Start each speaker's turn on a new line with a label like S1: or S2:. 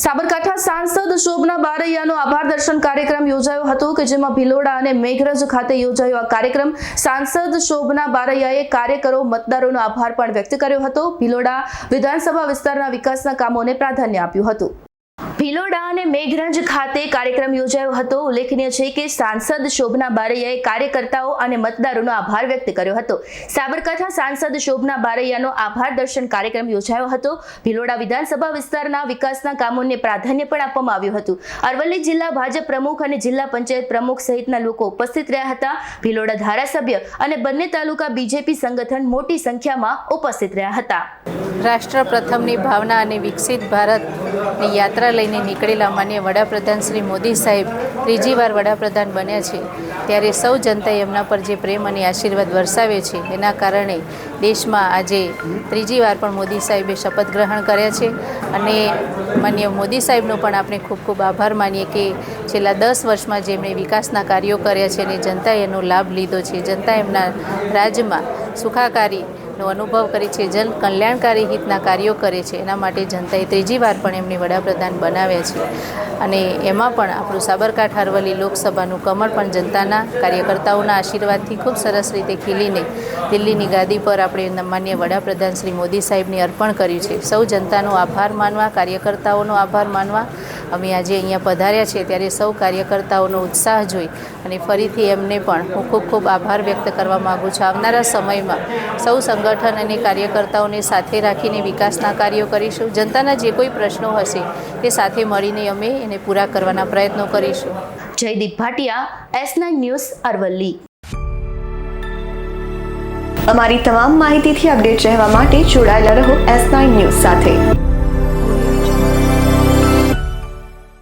S1: સાબરકાંઠા સાંસદ શોભના બારૈયાનો આભાર દર્શન કાર્યક્રમ યોજાયો હતો કે જેમાં ભિલોડા અને મેઘરજ ખાતે યોજાયો આ કાર્યક્રમ. સાંસદ શોભના બારૈયાએ કાર્યકરો, મતદારોનો આભાર પણ વ્યક્ત કર્યો હતો. ભિલોડા વિધાનસભા વિસ્તારના વિકાસના કામોને પ્રાધાન્ય આપ્યું હતું. ભિલોડા અને મેઘરંજ ખાતે કાર્યક્રમ યોજાયો હતો. ઉલ્લેખનીય છે કે સાંસદ શોભના બારૈયાએ કાર્યકર્તાઓ અને મતદારોનો આભાર વ્યક્ત કર્યો હતો. સાબરકાંઠા સાંસદ શોભના બારૈયાનો આભાર દર્શન કાર્યક્રમ યોજાયો હતો. ભીલોડા વિધાનસભા વિસ્તારના વિકાસના કામોને પ્રાધાન્ય પણ આપવામાં આવ્યું હતું. અરવલ્લી જિલ્લા ભાજપ પ્રમુખ અને જિલ્લા પંચાયત પ્રમુખ સહિતના લોકો ઉપસ્થિત રહ્યા હતા. ભીલોડા ધારાસભ્ય અને બંને તાલુકા બીજેપી સંગઠન મોટી સંખ્યામાં ઉપસ્થિત રહ્યા હતા.
S2: રાષ્ટ્ર પ્રથમની ભાવના અને વિકસિત ભારતની યાત્રા લઈને નીકળેલા માન્ય વડાપ્રધાન શ્રી મોદી સાહેબ ત્રીજી વાર વડાપ્રધાન બન્યા છે. ત્યારે સૌ જનતાએ એમના પર જે પ્રેમ અને આશીર્વાદ વરસાવે છે, એના કારણે દેશમાં આજે ત્રીજી વાર પણ મોદી સાહેબે શપથ ગ્રહણ કર્યા છે. અને માન્ય મોદી સાહેબનો પણ આપણે ખૂબ ખૂબ આભાર માનીએ કે છેલ્લા દસ વર્ષમાં જેમણે વિકાસના કાર્યો કર્યા છે અને જનતાએ એનો લાભ લીધો છે. જનતા એમના રાજ્યમાં સુખાકારી નો અનુભવ કરે છે. જન કલ્યાણકારી હિતના કાર્યો કરે છે. એના માટે જનતાએ ત્રીજી વાર પણ એમને વડાપ્રધાન બનાવ્યા છે. અને એમાં પણ આપણું સાબરકાંઠા અરવલ્લી લોકસભાનું કમળ પણ જનતાના કાર્યકર્તાઓના આશીર્વાદથી ખૂબ સરસ રીતે ખીલીને દિલ્હીની ગાદી પર આપણે માન્ય વડાપ્રધાન શ્રી મોદી સાહેબને અર્પણ કર્યું છે. સૌ જનતાનો આભાર માનવા, કાર્યકર્તાઓનો આભાર માનવા અમે આજે અહીંયા પધાર્યા છે ત્યારે સૌ કાર્યકર્તાઓનો ઉત્સાહ જોઈ અને ફરીથી એમને પણ હું ખૂબ ખૂબ આભાર વ્યક્ત કરવા માગું છું. આવનારા સમયમાં સૌ સંગઠન અને કાર્યકર્તાઓને સાથે રાખીને વિકાસના કાર્યો કરીશું. જનતાના જે કોઈ પ્રશ્નો હશે તે સાથે મળીને અમે એને પૂરા કરવાના પ્રયત્નો કરીશું.
S1: Jaydeep Bhatia, S nine news, Aravalli.
S3: અમારી તમામ માહિતીથી અપડેટ રહેવા માટે જોડાયેલા રહો એસ નાઇન ન્યૂઝ સાથે.